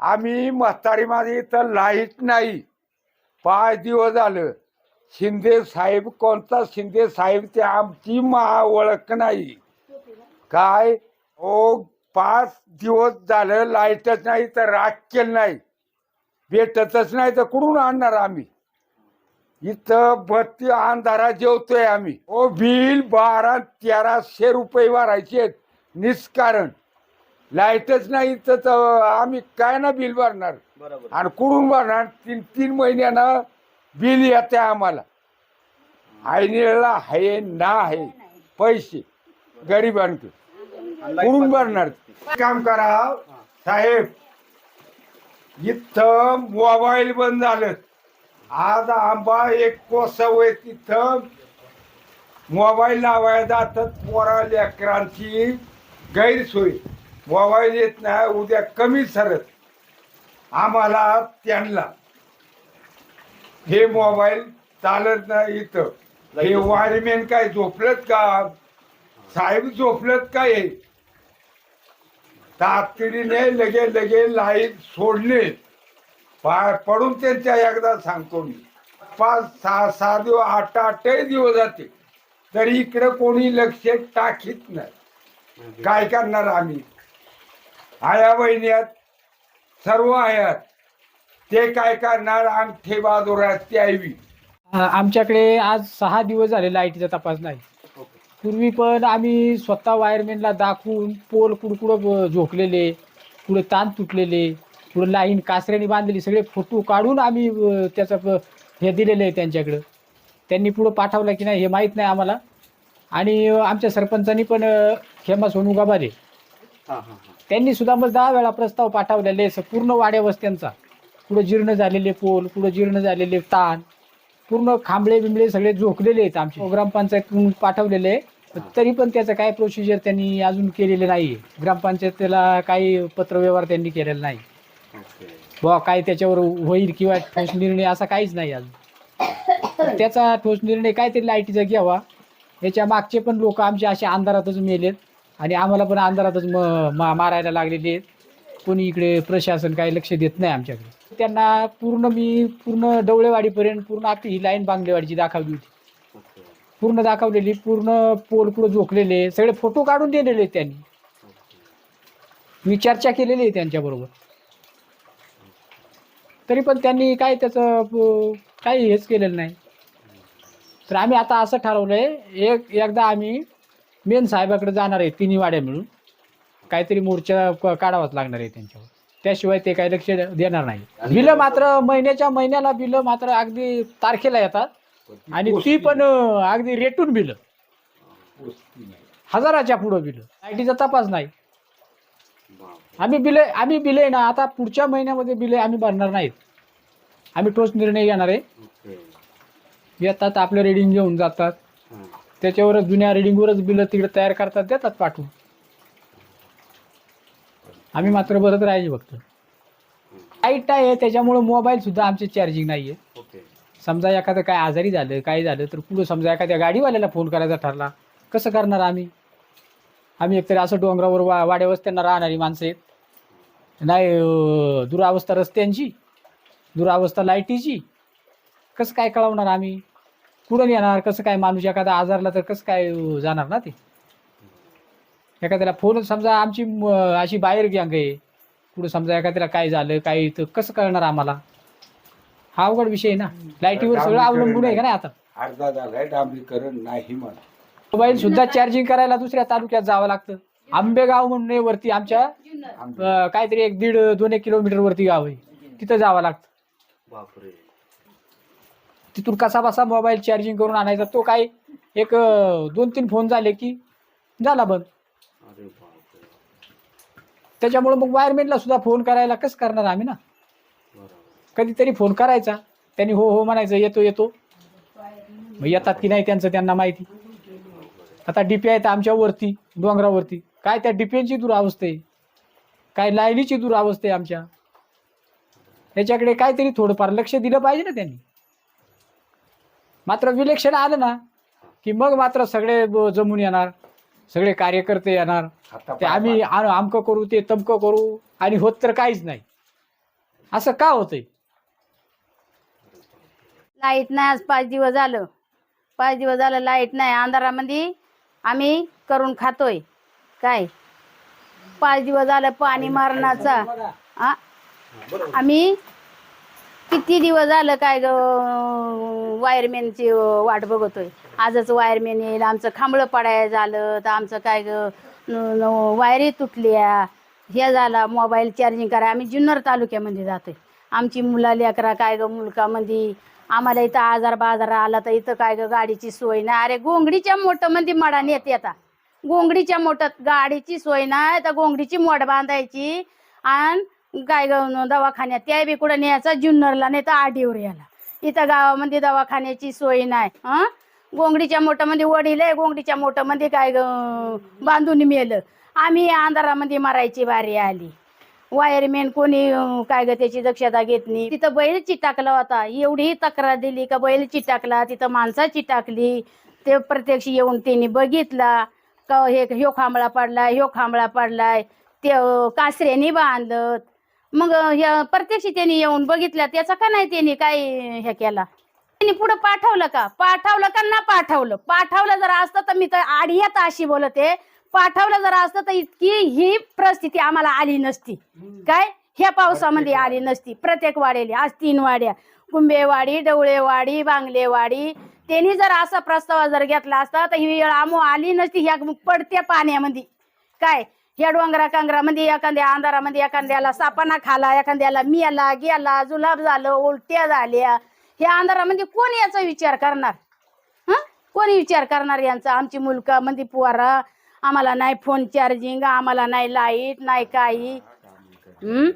आम्ही म्हातारी माझी इथं लाइट नाही. पाच दिवस झालं. शिंदे साहेब कोणता शिंदे साहेब ते आमची मा ओळख नाही. काय? ओ पाच दिवस झालं लाईटच नाही तर राख केलं नाही. भेटतच नाही तर कुठून आणणार आम्ही? इथं बत्ती अंधारा जेवतोय आम्ही. ओ बिल बारा तेराशे रुपये भरायचे आहेत. निष्कारण. लाईटच नाही तर आम्ही काय ना बिल भरणार? बरोबर. आणि कुठून भरणार? तीन तीन महिन्यानं बिल येते आम्हाला. आईनेला आहे ना आहे पैसे गरिबांक कुठून भरणार? काम करा साहेब इथं मोबाईल बंद झालं. आज आंबा एक कोसव तिथं. मोबाईल लावायला जातात पोरा लेकरांची गैरसोय. मोबाईल येत नाही उद्या कमी सरत. आम्हाला त्यांना. हे मोबाईल चालत नाही इथं. हे वायरमॅन काय झोपलत का? साहेब झोपलत काय? तातडीने लगे लगे लाइट सोडले. पाय पडून त्यांच्या एकदा सांगतो मी. पाच सहा सहा दिवस आठ आठही दिवस जाते तरी इकडे कोणी लक्ष टाकीत नाही. काय करणार आम्ही? आया बहिण्यात सर्व आयात. ते काय करणार? अंगठे बाजूरात ते आयवी आमच्याकडे आज सहा दिवस झाले लाईटीचा तपास नाही. पूर्वी पण आम्ही स्वतः वायरमॅनला दाखवून पोल कुडकुडं झोकलेले कुठं ताण तुटलेले कुठं लाईन कासऱ्याने बांधलेली सगळे फोटो काढून आम्ही त्याचं प- हे दिलेलं आहे त्यांच्याकडं. त्यांनी पुढं पाठवलं की नाही हे माहीत नाही आम्हाला. आणि आमच्या सरपंचांनी पण खेमा सोनू गबारे त्यांनी सुद्धा मग दहा वेळा प्रस्ताव पाठवलेले पूर्ण वाड्या वस्त्यांचा. कुठं जीर्ण झालेले पोल कुठं जीर्ण झालेले ताण पूर्ण खांबळे बिंबळे सगळे झोकलेले आहेत आमचे. ग्रामपंचायतून पाठवलेले आहे. पण तरी पण त्याचं काय प्रोसिजर त्यांनी अजून केलेले नाही ग्रामपंचायतीला काही पत्रव्यवहार त्यांनी केलेला नाही. बुवा काय त्याच्यावर होईल किंवा ठोस निर्णय असा काहीच नाही अजून. त्याचा ठोस निर्णय काहीतरी लाईटीचा घ्यावा. याच्या मागचे पण लोक आमचे असे अंधारातच मेलेत. आणि आम्हाला पण अंधारातच म मा मारायला लागलेले आहेत. कोणी इकडे प्रशासन काही लक्ष देत नाही आमच्याकडे. त्यांना पूर्ण मी पूर्ण डवळेवाडीपर्यंत पूर्ण आपली ही लाईन बांगलेवाडीची दाखवली होती. पूर्ण दाखवलेली पूर्ण पोल कुठं झोकलेले सगळे फोटो काढून दिलेले आहेत त्यांनी. मी चर्चा केलेली आहे त्यांच्याबरोबर. तरी पण त्यांनी काय त्याचं काही हेच केलेलं नाही. तर आम्ही आता असं ठरवलं आहे एक एकदा आम्ही मेन साहेबाकडे जाणार आहे तिन्ही वाड्या मिळून. काहीतरी मोर्चा क- काढावाच लागणार आहे त्यांच्यावर. त्याशिवाय ते काही लक्ष देणार नाही. बिलं मात्र महिन्याच्या महिन्याला बिलं मात्र अगदी तारखेला येतात. आणि ती पण अं, अगदी रेटून बिलं. हजाराच्या पुढं बिलं. लाईटीचा तपास नाही. आम्ही बिले आम्ही बिले ना आता पुढच्या महिन्यामध्ये बिले आम्ही भरणार नाहीत. आम्ही ठोस निर्णय घेणार आहे. येतात आपलं रिडिंग घेऊन जातात. त्याच्यावरच जुन्या रिडिंगवरच बिलं तिकडे तयार करतात देतात पाठवून. आम्ही मात्र भरत राहायचे फक्त. लाइट आहे त्याच्यामुळं मोबाईल सुद्धा आमचे चार्जिंग नाही आहे ओके. समजा एखादं काय आजारी झालं काय झालं तर पुढं समजा एखाद्या गाडीवाल्याला फोन करायचा ठरला कसं करणार आम्ही? आम्ही एकतरी असं डोंगरावर वा वाड्या वस्त्यांना राहणारी माणसं आहेत. नाही अं, दुरावस्था रस्त्यांची दुरावस्था लाईटीची. कसं काय कळवणार आम्ही? कुठं येणार? कसं काय माणूस एखादा आजारला तर कसं काय जाणार ना ते? एखाद्याला फोन समजा आमची अशी बाहेर गँग आहे. कुठं समजा एखाद्याला काय झालं काय तर कसं कळणार आम्हाला? हा अवघड विषय आहे ना. लाईटीवर सगळं अवलंबून आहे का नाही आता? अर्धा झालाय डांबरीकरण नाही मला मोबाईल सुद्धा चार्जिंग करायला दुसऱ्या तालुक्यात जावं लागतं. आंबेगाव म्हणून आहे वरती आमच्या अं, काहीतरी एक दीड दोन एक किलोमीटर वरती गाव आहे. तिथं जावं लागतं. बापरे. तिथून कसा बसा मोबाईल चार्जिंग करून आणायचा. तो काय एक दोन तीन फोन झाले की झाला बंद. अरे बापरे. त्याच्यामुळे मग वायरमॅनला सुद्धा फोन करायला कसं करणार आम्ही ना? बरोबर कधीतरी फोन करायचा. त्यांनी हो हो म्हणायचं येतो येतो. मग येतात की नाही त्यांचं त्यांना माहिती. आता डीपी आहेत आमच्या वरती डोंगरावरती. काय त्या डिपेंची दुरावस्था आहे? काय लाईनीची दुरावस्था आहे आमच्या? याच्याकडे काहीतरी थोडंफार लक्ष दिलं पाहिजे ना त्यांनी. मात्र विलेक्षण आलं ना की मग मात्र सगळे ब- जमून येणार सगळे कार्यकर्ते येणार. ते आम्ही आ- आमकं करू ते तमकं करू आणि होत तर काहीच नाही. असं का होतंय? लाइट नाही आज पाच दिवस झालं. पाच दिवस झालं लाइट नाही. अंधारामध्ये आम्ही करून खातोय. काय? पाच दिवस झालं पाणी मारण्याचा. आ? आम्ही किती दिवस झालं काय ग वायरमॅनची वाट बघतोय. आजच वायरमॅन येईल आमचं खांबळं पडायला झालं तर आमचं काय ग न- वायरी तुटल्या. हे झाला मोबाईल चार्जिंग करा. आम्ही जुन्नर तालुक्यामध्ये जातोय. आमची मुला लेकरा काय ग मुलकामध्ये आम्हाला इथं आजार बाजार आला तर इथं काय ग गाडीची सोय नाही. अरे गोंगडीच्या मोठं मध्ये मडा नेते येता गोंगडीच्या मोठ्यात गाडीची सोय नाही तर गोंगडीची मोड बांधायची. आणि काय ग दवाखान्यात त्या बी कुठं न्यायचा? जुन्नरला नाही तर आडीवर याला इथं गावामध्ये दवाखान्याची सोय नाही हा? गोंगडीच्या मोठ्यामध्ये वडील आहे गोंगडीच्या मोठ्यामध्ये काय ग बांधून मेलं. आम्ही अंधारामध्ये मारायची बारी आली. वायरमॅन कोणी काय ग त्याची दक्षता घेत नाही. तिथं बैल चिटाकला होता. एवढी तक्रार दिली का बैल चिटाकला तिथं माणसा चिटाकली. ते प्रत्यक्ष येऊन त्यांनी बघितला का हे ह्यो खांबळा पडलाय ह्यो खांबळा पडलाय. ते कासऱ्याने बांधलं. मग ह्या प्रत्यक्ष त्यांनी येऊन बघितलं त्याचा का नाही त्यांनी काय हे केला? त्यांनी पुढे पाठवलं का? पाठवलं का ना पाठवलं? पाठवलं जर असतं तर मी तर आडियात अशी बोलते पाठवलं जर असतं तर इतकी ही परिस्थिती आम्हाला आली नसती. काय? ह्या पावसामध्ये आली नसती. प्रत्येक वाड्याली. आज तीन वाड्या. कुंभेवाडी डवळेवाडी बांगलेवाडी. त्यांनी जर असा प्रस्ताव जर घेतला असता तर ही वेळ आमो आली नसती. ह्या पडत्या पाण्यामध्ये. काय? ह्या डोंगरा कांगरामध्ये एखाद्या अंधारामध्ये एखाद्याला सापाना खाला एखाद्याला मियाला गेला जुलाब झालं उलट्या झाल्या. ह्या अंधारामध्ये कोण याचा विचार करणार? हं? कोणी विचार करणार यांचा? आमची मुलगा म्हणजे पुवारा आम्हाला नाही फोन चार्जिंग आम्हाला नाही लाइट नाही काही. हं?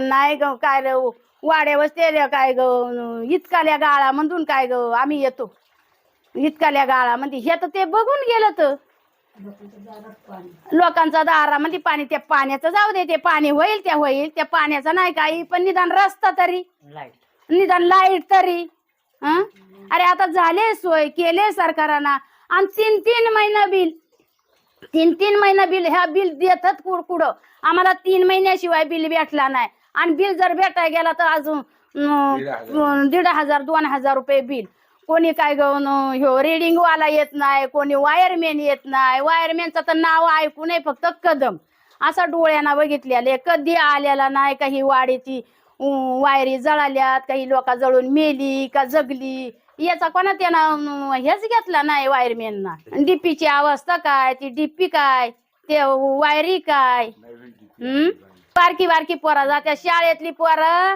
नाही ग काय ग वाड्या वस्ते काय ग इतकाल्या गाळामधून काय ग आम्ही येतो. इतकाल्या गाळामध्ये हे तर ते बघून गेलं तर. लोकांचा दारामध्ये पाणी त्या पाण्याचं जाऊ दे ते पाणी होईल त्या होईल त्या पाण्याचं नाही काही पण निदान रस्ता तरी. निदान लाइट तरी. हं? अरे आता झाले सोय केले सरकारानं. आणि तीन तीन महिना बिल. तीन तीन महिना बिल ह्या बिल देतात कुड कुठं? आम्हाला तीन महिन्याशिवाय बिल भेटला नाही. आणि बिल जर भेटाय गेला तर अजून दीड अं, दीड हजार दोन हजार रुपये बिल. कोणी काय ग ह्यो रेडिंग वाला येत नाही कोणी वायरमॅन येत नाही. वायरमॅनचं तर नाव ऐकू नये फक्त कदम. असा डोळ्यानं बघितलेले कधी आलेला नाही काही वाडीची वायरी जळाल्यात काही लोक जळून मेली का जगली. याचा कोणा त्यानं हेच घेतला नाही वायरमॅनना डीपीची अवस्था काय? ती डीपी काय? ते वायरी काय? हम्म? बारकी बारकी पोरा जात्या. शाळेतली पोरं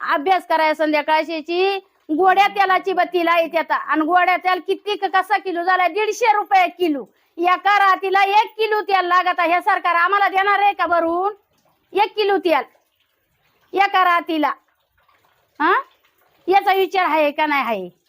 अभ्यास करायला संध्याकाळची गोड्या तेलाची बत्ती लाईत येतात आणि गोड्या तेल किती क- कसा किलो झाला? दीडशे रुपये किलो. एका रातीला एक किलो तेल लागत आहे. हे सरकार आम्हाला देणार आहे का भरून? एक किलो तेल. एका रातीला. हा? याचा विचार आहे का नाही आहे?